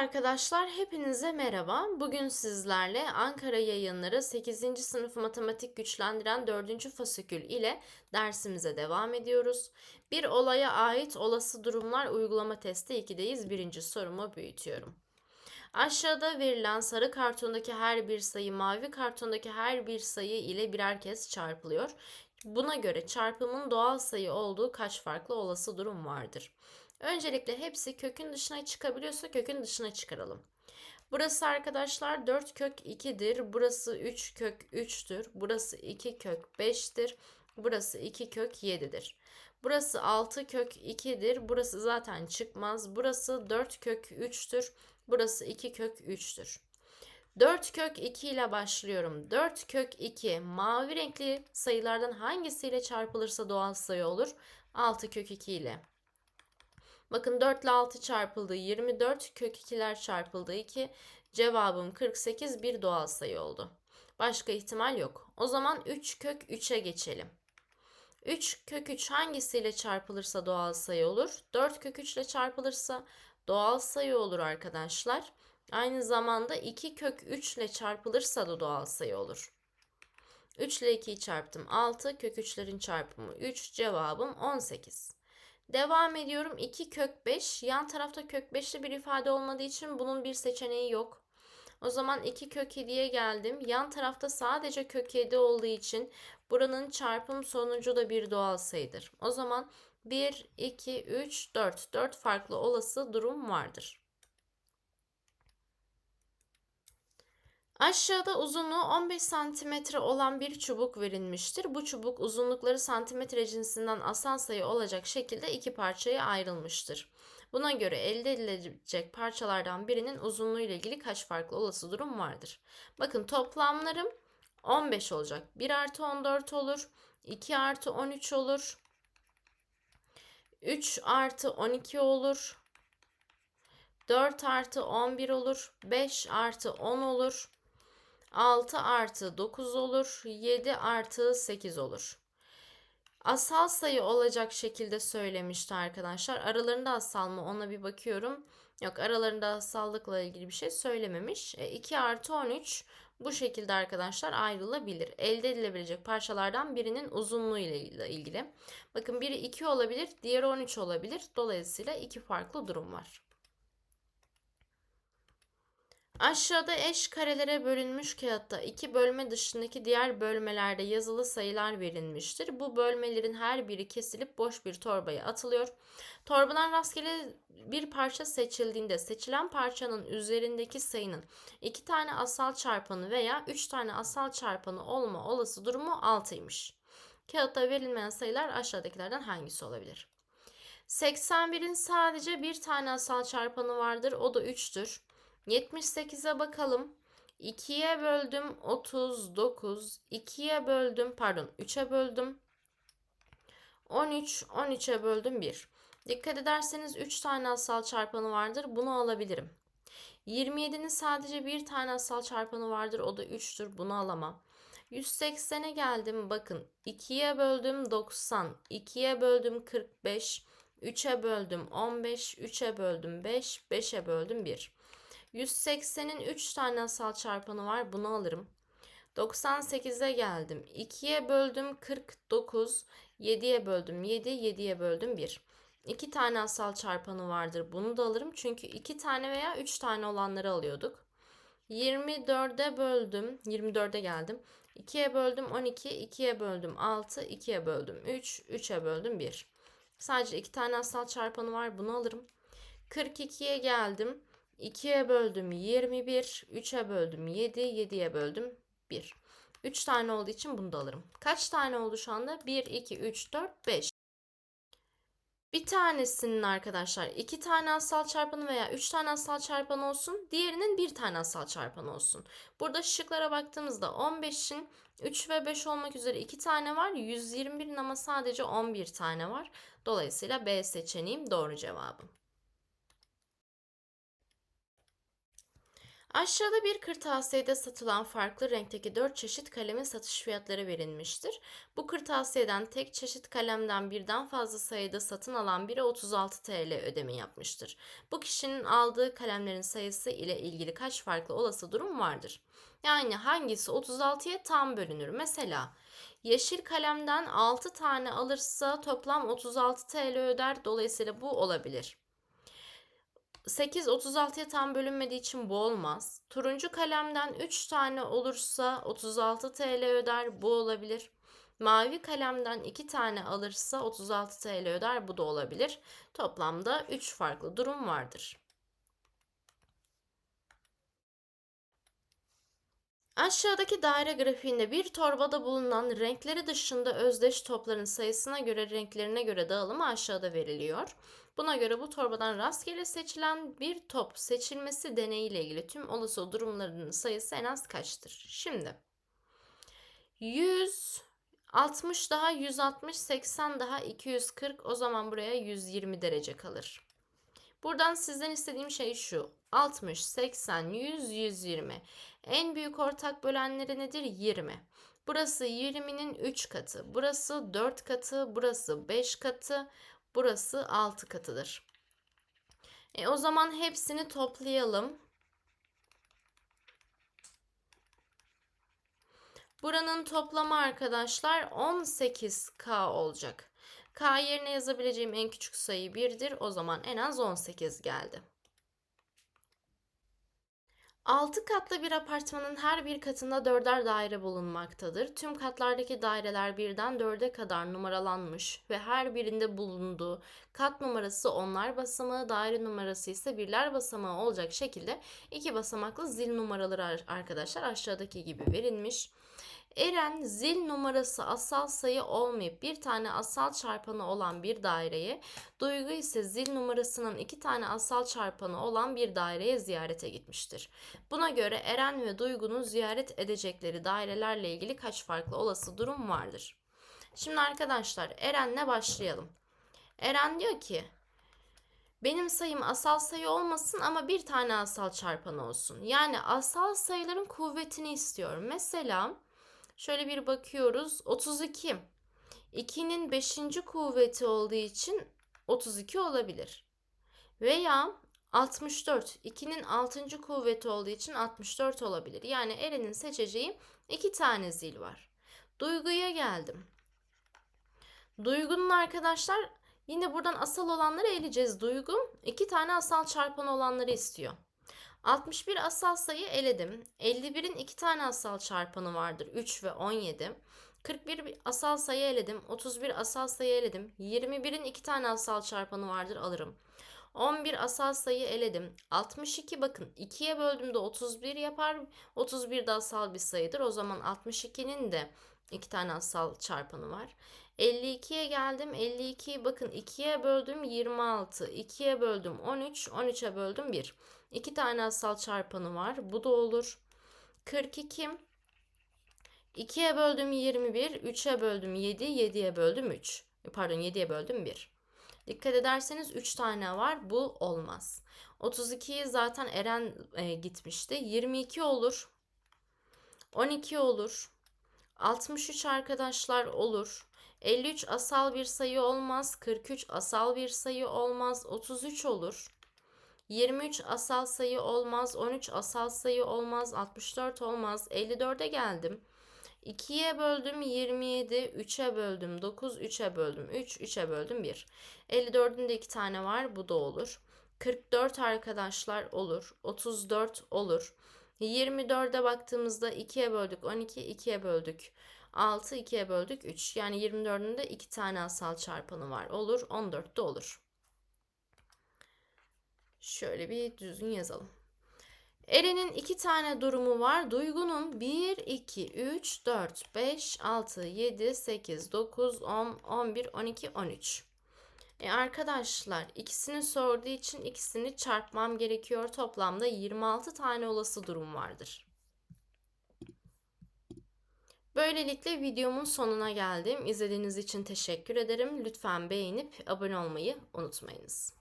arkadaşlar, hepinize merhaba. Bugün sizlerle Ankara Yayınları 8. sınıf matematik güçlendiren 4. fasikül ile dersimize devam ediyoruz. Bir olaya ait olası durumlar uygulama testi 2'deyiz. Birinci sorumu büyütüyorum. Aşağıda verilen sarı kartondaki her bir sayı mavi kartondaki her bir sayı ile birer kez çarpılıyor. Buna göre çarpımın doğal sayı olduğu kaç farklı olası durum vardır? Öncelikle hepsi kökün dışına çıkabiliyorsa kökün dışına çıkaralım. Burası arkadaşlar 4 kök 2'dir. Burası 3 kök 3'tür. Burası 2 kök 5'tir. Burası 2 kök 7'dir. Burası 6 kök 2'dir. Burası zaten çıkmaz. Burası 4 kök 3'tür. Burası 2 kök 3'tür. 4 kök 2 ile başlıyorum. 4 kök 2 mavi renkli sayılardan hangisiyle çarpılırsa doğal sayı olur? 6 kök 2 ile. Bakın 4 ile 6 çarpıldı 24 kök 2'ler çarpıldı 2. Cevabım 48 bir doğal sayı oldu. Başka ihtimal yok. O zaman 3 kök 3'e geçelim. 3 kök 3 hangisiyle çarpılırsa doğal sayı olur? 4 kök 3 ile çarpılırsa doğal sayı olur arkadaşlar. Aynı zamanda 2 kök 3 ile çarpılırsa da doğal sayı olur. 3 ile 2'yi çarptım. 6 kök 3'lerin çarpımı 3 cevabım 18. Devam ediyorum. 2 kök 5. Yan tarafta kök 5'li bir ifade olmadığı için bunun bir seçeneği yok. O zaman 2 kök 7'ye geldim. Yan tarafta sadece kök 7 olduğu için buranın çarpım sonucu da bir doğal sayıdır. O zaman 1, 2, 3, 4. 4 farklı olası durum vardır. Aşağıda uzunluğu 15 cm olan bir çubuk verilmiştir. Bu çubuk uzunlukları santimetre cinsinden asal sayı olacak şekilde iki parçaya ayrılmıştır. Buna göre elde edilecek parçalardan birinin uzunluğu ile ilgili kaç farklı olası durum vardır? Bakın toplamlarım 15 olacak. 1 artı 14 olur. 2 artı 13 olur. 3 artı 12 olur. 4 artı 11 olur. 5 artı 10 olur. 6 artı 9 olur. 7 artı 8 olur. Asal sayı olacak şekilde söylemişti arkadaşlar. Aralarında asal mı ona bir bakıyorum. Yok aralarında asallıkla ilgili bir şey söylememiş. E, 2 artı 13 bu şekilde arkadaşlar ayrılabilir. Elde edilebilecek parçalardan birinin uzunluğu ile ilgili. Bakın biri 2 olabilir, diğeri 13 olabilir. Dolayısıyla iki farklı durum var. Aşağıda eş karelere bölünmüş kağıtta iki bölme dışındaki diğer bölmelerde yazılı sayılar verilmiştir. Bu bölmelerin her biri kesilip boş bir torbaya atılıyor. Torbadan rastgele bir parça seçildiğinde seçilen parçanın üzerindeki sayının iki tane asal çarpanı veya üç tane asal çarpanı olma olası durumu 6'ymış. Kağıtta verilmeyen sayılar aşağıdakilerden hangisi olabilir? 81'in sadece bir tane asal çarpanı vardır. O da 3'tür. 78'e bakalım. 2'ye böldüm 39. 2'ye böldüm pardon 3'e böldüm. 13. 13'e böldüm 1. Dikkat ederseniz 3 tane asal çarpanı vardır. Bunu alabilirim. 27'nin sadece bir tane asal çarpanı vardır. O da 3'tür. Bunu alamam. 180'e geldim. Bakın 2'ye böldüm 90. 2'ye böldüm 45. 3'e böldüm 15. 3'e böldüm 5. 5'e böldüm 1. 180'in 3 tane asal çarpanı var. Bunu alırım. 98'e geldim. 2'ye böldüm 49. 7'ye böldüm 7. 7'ye böldüm 1. 2 tane asal çarpanı vardır. Bunu da alırım. Çünkü 2 tane veya 3 tane olanları alıyorduk. 24'e böldüm. 24'e geldim. 2'ye böldüm 12. 2'ye böldüm 6. 2'ye böldüm 3. 3'e böldüm 1. Sadece 2 tane asal çarpanı var. Bunu alırım. 42'ye geldim. 2'ye böldüm 21, 3'e böldüm 7, 7'ye böldüm 1. 3 tane olduğu için bunu da alırım. Kaç tane oldu şu anda? 1, 2, 3, 4, 5. Bir tanesinin arkadaşlar 2 tane asal çarpanı veya 3 tane asal çarpanı olsun. Diğerinin 1 tane asal çarpanı olsun. Burada şıklara baktığımızda 15'in 3 ve 5 olmak üzere 2 tane var. 121'in ama sadece 11 tane var. Dolayısıyla B seçeneğim doğru cevabım. Aşağıda bir kırtasiyede satılan farklı renkteki 4 çeşit kalemin satış fiyatları verilmiştir. Bu kırtasiyeden tek çeşit kalemden birden fazla sayıda satın alan biri 36 TL ödeme yapmıştır. Bu kişinin aldığı kalemlerin sayısı ile ilgili kaç farklı olası durum vardır? Yani hangisi 36'ya tam bölünür? Mesela yeşil kalemden 6 tane alırsa toplam 36 TL öder. Dolayısıyla bu olabilir. 8 36'ya tam bölünmediği için bu olmaz. Turuncu kalemden 3 tane olursa 36 TL öder. Bu olabilir. Mavi kalemden 2 tane alırsa 36 TL öder. Bu da olabilir. Toplamda 3 farklı durum vardır. Aşağıdaki daire grafiğinde bir torbada bulunan renkleri dışında özdeş topların sayısına göre renklerine göre dağılımı aşağıda veriliyor. Buna göre bu torbadan rastgele seçilen bir top seçilmesi deneyiyle ilgili tüm olası durumların sayısı en az kaçtır? Şimdi 100 60 daha 160 80 daha 240 o zaman buraya 120 derece kalır. Buradan sizden istediğim şey şu. 60, 80, 100, 120. En büyük ortak bölenleri nedir? 20. Burası 20'nin 3 katı. Burası 4 katı. Burası 5 katı. Burası 6 katıdır. E, o zaman hepsini toplayalım. Buranın toplamı arkadaşlar 18K olacak. K yerine yazabileceğim en küçük sayı 1'dir. O zaman en az 18 geldi. 6 katlı bir apartmanın her bir katında dörder daire bulunmaktadır. Tüm katlardaki daireler birden dörde kadar numaralanmış ve her birinde bulunduğu kat numarası onlar basamağı, daire numarası ise birler basamağı olacak şekilde iki basamaklı zil numaraları arkadaşlar aşağıdaki gibi verilmiş. Eren zil numarası asal sayı olmayıp bir tane asal çarpanı olan bir daireye, Duygu ise zil numarasının iki tane asal çarpanı olan bir daireye ziyarete gitmiştir. Buna göre Eren ve Duygu'nun ziyaret edecekleri dairelerle ilgili kaç farklı olası durum vardır? Şimdi arkadaşlar Eren'le başlayalım. Eren diyor ki benim sayım asal sayı olmasın ama bir tane asal çarpan olsun. Yani asal sayıların kuvvetini istiyorum. Mesela Şöyle bir bakıyoruz. 32. 2'nin 5. kuvveti olduğu için 32 olabilir. Veya 64. 2'nin 6. kuvveti olduğu için 64 olabilir. Yani Eren'in seçeceği iki tane zil var. Duyguya geldim. Duygunun arkadaşlar yine buradan asal olanları eleyeceğiz. Duygu iki tane asal çarpan olanları istiyor. 61 asal sayı eledim. 51'in 2 tane asal çarpanı vardır. 3 ve 17. 41 asal sayı eledim. 31 asal sayı eledim. 21'in 2 tane asal çarpanı vardır alırım. 11 asal sayı eledim. 62 bakın 2'ye böldüğümde 31 yapar. 31 de asal bir sayıdır. O zaman 62'nin de 2 tane asal çarpanı var. 52'ye geldim. 52'yi bakın 2'ye böldüm 26. 2'ye böldüm 13. 13'e böldüm 1. 2 tane asal çarpanı var. Bu da olur. 42. 2'ye böldüm 21. 3'e böldüm 7. 7'ye böldüm 3. Pardon 7'ye böldüm 1. Dikkat ederseniz 3 tane var. Bu olmaz. 32'yi zaten Eren e, gitmişti. 22 olur. 12 olur. 63 arkadaşlar olur. 53 asal bir sayı olmaz. 43 asal bir sayı olmaz. 33 olur. 23 asal sayı olmaz. 13 asal sayı olmaz. 64 olmaz. 54'e geldim. 2'ye böldüm 27, 3'e böldüm 9, 3'e böldüm 3, 3'e böldüm 1. 54'ün de 2 tane var bu da olur. 44 arkadaşlar olur. 34 olur. 24'e baktığımızda 2'ye böldük 12, 2'ye böldük 6, 2'ye böldük 3. Yani 24'ün de 2 tane asal çarpanı var. Olur 14 de olur. Şöyle bir düzgün yazalım. Eren'in iki tane durumu var. Duygu'nun 1, 2, 3, 4, 5, 6, 7, 8, 9, 10, 11, 12, 13. E arkadaşlar ikisini sorduğu için ikisini çarpmam gerekiyor. Toplamda 26 tane olası durum vardır. Böylelikle videomun sonuna geldim. İzlediğiniz için teşekkür ederim. Lütfen beğenip abone olmayı unutmayınız.